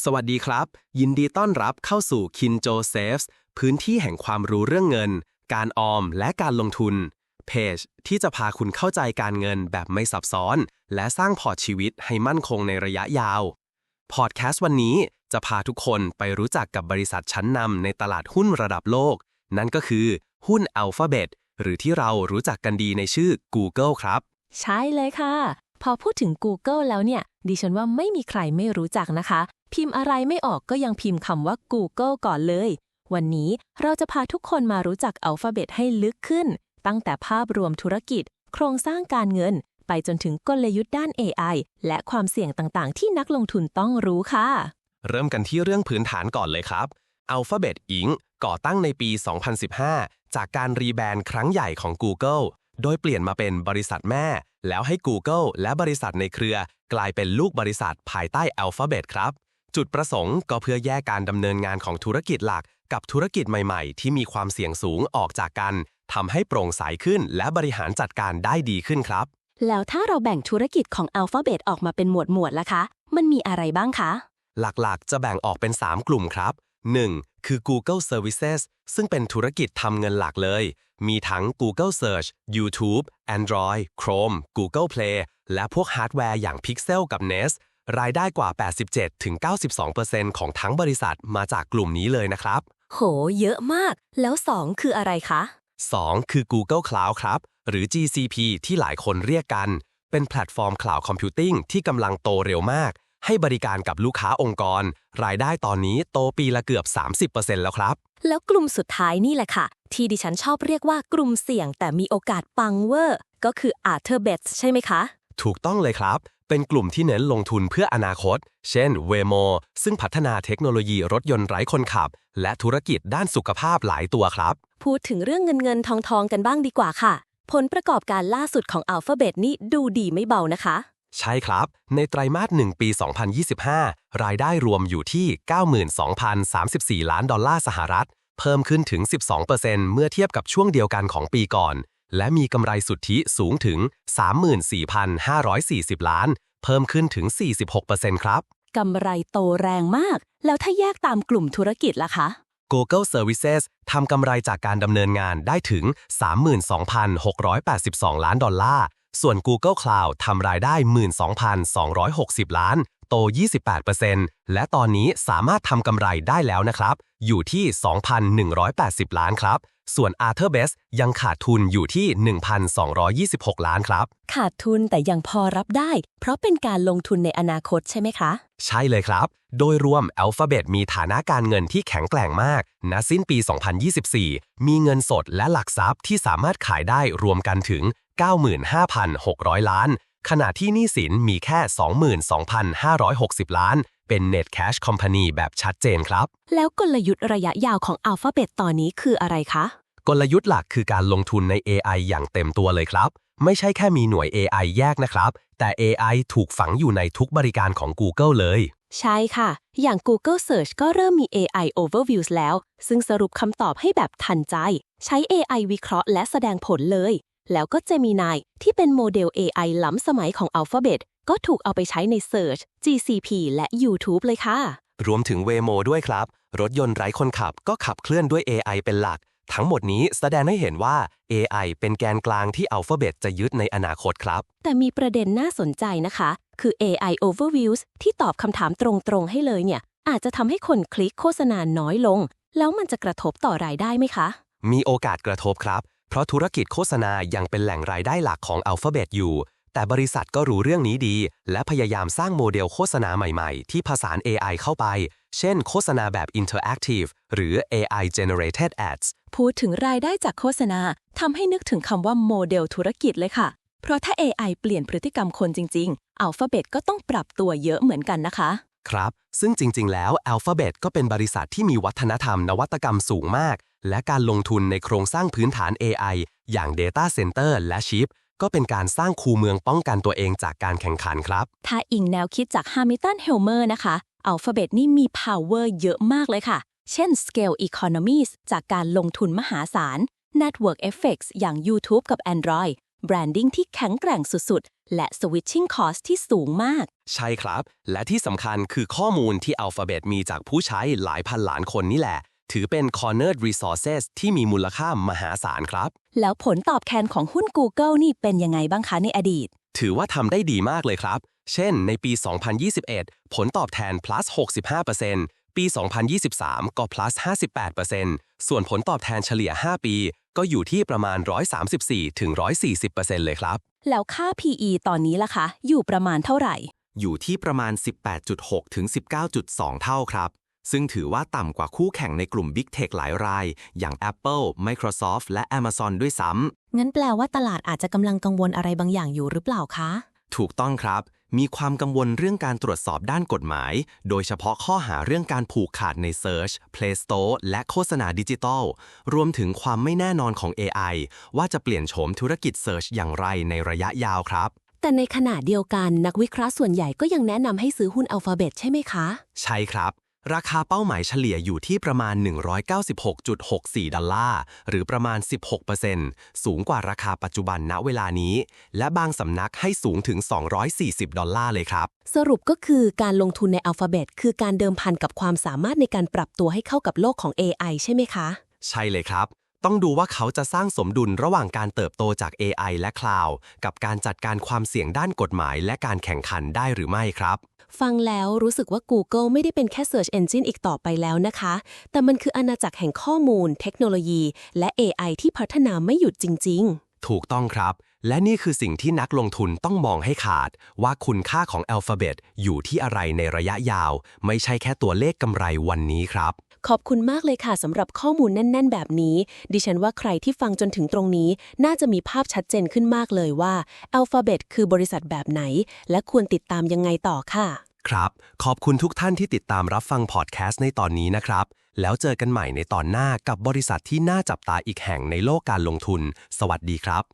สวัสดีครับ ยินดีต้อนรับเข้าสู่ Kin Joseph's พื้นที่แห่งความรู้เรื่องเงิน การออมและการลงทุน เพจที่จะพาคุณเข้าใจการเงินแบบไม่ซับซ้อน และสร้างพอร์ตชีวิตให้มั่นคงในระยะยาว พอดแคสต์วันนี้จะพาทุกคนไปรู้จักกับบริษัทชั้นนำในตลาดหุ้นระดับโลก นั่นก็คือหุ้น Alphabet หรือที่เรารู้จักกันดีในชื่อ Google ครับ ใช่เลยค่ะ พอพูดถึง Google แล้วเนี่ย ดิฉันว่าไม่มีใครไม่รู้จักนะคะ พิมพ์อะไรไม่ออกก็ยังพิมพ์คำว่า Google ก่อนเลย วันนี้เราจะพาทุกคนมารู้จัก Alphabet ให้ลึกขึ้น ตั้งแต่ภาพรวมธุรกิจ โครงสร้างการเงิน ไปจนถึงกลยุทธ์ด้าน AI และความเสี่ยงต่างๆ ที่นักลงทุนต้องรู้ค่ะ เริ่มกันที่เรื่องพื้นฐานก่อนเลยครับ Alphabet Inc. ก่อตั้งในปี 2015 จากการรีแบรนด์ครั้งใหญ่ของ Google โดยเปลี่ยนมาเป็นบริษัทแม่ แล้วให้ Google และบริษัทในเครือ กลายเป็นลูกบริษัทภายใต้ Alphabet ครับ จุดประสงค์ก็เพื่อแยกการดำเนินงานของธุรกิจหลัก กับธุรกิจใหม่ๆ ที่มีความเสี่ยงสูงออกจากกันทำให้โปร่งใสขึ้น และบริหารจัดการได้ดีขึ้นครับ แล้วถ้าเราแบ่งธุรกิจของ Alphabet ออกมาเป็นหมวดหมวดล่ะคะ มันมีอะไรบ้างคะ หลักๆ จะแบ่งออกเป็น 3 กลุ่มครับ 1. คือ Google Services ซึ่งเป็นธุรกิจทำเงินหลักเลย มีทั้ง Google Search YouTube Android Chrome Google Play และพวกฮาร์ดแวร์อย่าง Pixel กับ Nest รายได้กว่า 87-92%ของทั้งบริษัทมาจากกลุ่มนี้เลยนะครับ โห เยอะมาก แล้ว 2 คืออะไรคะ 2. คือ Google Cloud ครับ หรือ GCP ที่หลายคนเรียกกัน เป็นแพลตฟอร์ม Cloud Computing ที่กำลังโตเร็วมาก ให้บริการกับลูกค้าองค์กร รายได้ตอนนี้โตปีละเกือบ 30%แล้วครับ แล้วกลุ่มสุดท้ายนี่แหละค่ะ ที่ดิฉันชอบเรียกว่ากลุ่มเสี่ยงแต่มีโอกาสปังเวอร์ ก็คือ Arthur Bets ใช่ไหมคะ ถูกต้องเลยครับ เป็นกลุ่มที่เน้นลงทุนเพื่ออนาคต เช่น Waymo ซึ่งพัฒนาเทคโนโลยีรถยนต์ไร้คนขับ และธุรกิจด้านสุขภาพหลายตัวครับ พูดถึงเรื่องเงินเงินทองทองกันบ้างดีกว่าค่ะ ผลประกอบการล่าสุดของ Alphabet นี่ดูดีไม่เบานะคะ ใช่ครับ ในไตรมาส 1 ปี 2025 รายได้รวมอยู่ที่ 92,034 ล้านดอลลาร์สหรัฐ เพิ่มขึ้นถึง 12%เมื่อเทียบกับช่วงเดียวกันของปีก่อน และมีกำไรสุทธิสูงถึง 34,540 ล้าน เพิ่มขึ้นถึง 46%ครับ กำไรโตแรงมาก แล้วถ้าแยกตามกลุ่มธุรกิจล่ะคะ Google Services ทำกำไรจากการดำเนินงานได้ถึง 32,682 ล้านดอลลาร์ ส่วน Google Cloud ทำรายได้ 12,260 ล้าน โต 28%และตอนนี้สามารถทำกำไรได้แล้วนะครับ อยู่ที่ 2,180 ล้านครับ ส่วน Arthur Best ยังขาดทุนอยู่ที่ 1,226 ล้านครับ ขาดทุนแต่ยังพอรับได้ เพราะเป็นการลงทุนในอนาคตใช่ไหมคะ ใช่เลยครับ โดยรวม Alphabet มีฐานะการเงินที่แข็งแกร่งมากณสิ้นปี 2024 มีเงินสดและหลักทรัพย์ที่สามารถขายได้รวมกันถึง 95,600 ล้าน ขณะที่หนี้สินมีแค่ 22,560 ล้าน เป็น Net Cash Company แบบชัดเจนครับ แล้วกลยุทธ์ระยะยาวของ Alphabet ตอนนี้คืออะไรคะ กลยุทธ์หลักคือการลงทุนใน AI อย่างเต็มตัวเลยครับ ไม่ใช่แค่มีหน่วย AI แยกนะครับ แต่ AI ถูกฝังอยู่ในทุกบริการของ Google เลย ใช่ค่ะ อย่าง Google Search ก็เริ่มมี AI Overviews แล้ว ซึ่งสรุปคำตอบให้แบบทันใจ ใช้ AI วิเคราะห์และแสดงผลเลย แล้วก็ Gemini ที่เป็นโมเดล AI ล้ำสมัยของ Alphabet ก็ถูกเอาไปใช้ใน Search GCP และ YouTube เลยค่ะ รวมถึง Waymo ด้วยครับ รถยนต์ไร้คนขับก็ขับเคลื่อนด้วย AI เป็นหลัก ทั้งหมดนี้แสดงให้เห็นว่า AI เป็นแกนกลางที่ Alphabet จะยึดในอนาคตครับ แต่มีประเด็นน่าสนใจนะคะ คือ AI Overviews ที่ตอบคำถามตรงๆ ให้เลยเนี่ย อาจจะทำให้คนคลิกโฆษณาน้อยลง แล้วมันจะกระทบต่อรายได้ไหมคะ มีโอกาสกระทบครับ เพราะธุรกิจโฆษณายังเป็นแหล่งรายได้หลักของ Alphabet อยู่ แต่บริษัทก็รู้เรื่องนี้ดี และพยายามสร้างโมเดลโฆษณาใหม่ๆ ที่ผสาน AI เข้าไป เช่น โฆษณาแบบ Interactive หรือ AI Generated Ads พูดถึงรายได้จากโฆษณาทำให้นึกถึงคำว่าโมเดลธุรกิจเลยค่ะ เพราะถ้า AI เปลี่ยนพฤติกรรมคนจริงๆ Alphabet ก็ต้องปรับตัวเยอะเหมือนกันนะคะครับ ซึ่งจริง ๆ แล้ว Alphabet ก็เป็นบริษัทที่มีวัฒนธรรมนวัตกรรมสูงมาก และการลงทุนในโครงสร้างพื้นฐาน AI อย่าง Data Center และ Chip ก็เป็นการสร้างคูเมืองป้องกันตัวเองจากการแข่งขันครับ ถ้าอิงแนวคิดจาก Hamilton Helmer นะคะ Alphabet นี่มี power เยอะมากเลยค่ะ เช่น scale economies จากการลงทุนมหาศาล network effects อย่าง YouTube กับ Android branding ที่แข็งแกร่งสุด ๆ และ switching cost ที่สูงมาก ใช่ครับ และที่สำคัญคือข้อมูลที่ Alphabet มีจากผู้ใช้หลายพันล้านคนนี่แหละ ถือเป็น cornered resources ที่มีมูลค่ามหาศาลครับ แล้วผลตอบแทนของหุ้น Google นี่เป็นยังไงบ้างคะในอดีต ถือว่าทำได้ดีมากเลยครับ เช่น ในปี 2021 ผลตอบแทน plus 65%ปี 2023 ก็ plus 58%ส่วนผลตอบแทนเฉลี่ย 5 ปี ก็อยู่ที่ประมาณ 134ถึง140%เลยครับ แล้วค่า PE ตอนนี้ล่ะคะ อยู่ประมาณเท่าไหร่ อยู่ที่ประมาณ 18.6 ถึง 19.2 เท่าครับ ซึ่งถือว่าต่ำกว่าคู่แข่งในกลุ่ม Big Tech หลายราย อย่าง Apple Microsoft และ Amazon ด้วยซ้ำ งั้นแปลว่าตลาดอาจจะกำลังกังวลอะไรบางอย่างอยู่หรือเปล่าคะ ถูกต้องครับ มีความกังวลเรื่องการตรวจสอบด้านกฎหมาย โดยเฉพาะข้อหาเรื่องการผูกขาดใน Search Play Store และโฆษณาดิจิทัล รวมถึงความไม่แน่นอนของ AI ว่าจะเปลี่ยนโฉมธุรกิจ Search อย่างไรในระยะยาวครับแต่ในขณะเดียวกันนักวิเคราะห์ส่วนใหญ่ก็ยังแนะนำให้ซื้อหุ้น Alphabet ใช่ไหมคะ ใช่ครับ ราคาเป้าหมายเฉลี่ยอยู่ที่ประมาณ 196.64 ดอลลาร์ หรือประมาณ 16%สูงกว่าราคาปัจจุบันณเวลานี้ และบางสำนักให้สูงถึง 240 ดอลลาร์เลยครับ สรุปก็คือการลงทุนใน Alphabet คือการเดิมพันกับความสามารถในการปรับตัวให้เข้ากับโลกของ AI ใช่ไหมคะ ใช่เลยครับต้องดูว่าเขาจะสร้างสมดุลระหว่างการเติบโตจาก AI และ Cloud กับการจัดการความเสี่ยงด้านกฎหมายและการแข่งขันได้หรือไม่ครับ ฟังแล้วรู้สึกว่า Google ไม่ได้เป็นแค่ Search Engine อีกต่อไปแล้วนะคะ แต่มันคืออาณาจักรแห่งข้อมูล เทคโนโลยี และ AI ที่พัฒนาไม่หยุดจริง ๆ ถูกต้องครับ และนี่คือสิ่งที่นักลงทุนต้องมองให้ขาด ว่าคุณค่าของ Alphabet อยู่ที่อะไรในระยะยาว ไม่ใช่แค่ตัวเลขกำไรวันนี้ครับ ขอบคุณมากเลยค่ะสำหรับข้อมูลแน่น ๆ แบบนี้ ดิฉันว่าใครที่ฟังจนถึงตรงนี้ น่าจะมีภาพชัดเจนขึ้นมากเลยว่า Alphabet คือบริษัทแบบไหน และควรติดตามยังไงต่อค่ะ ครับ ขอบคุณทุกท่านที่ติดตามรับฟังพอดแคสต์ในตอนนี้นะครับ แล้วเจอกันใหม่ในตอนหน้ากับบริษัทที่น่าจับตาอีกแห่งในโลกการลงทุน สวัสดีครับ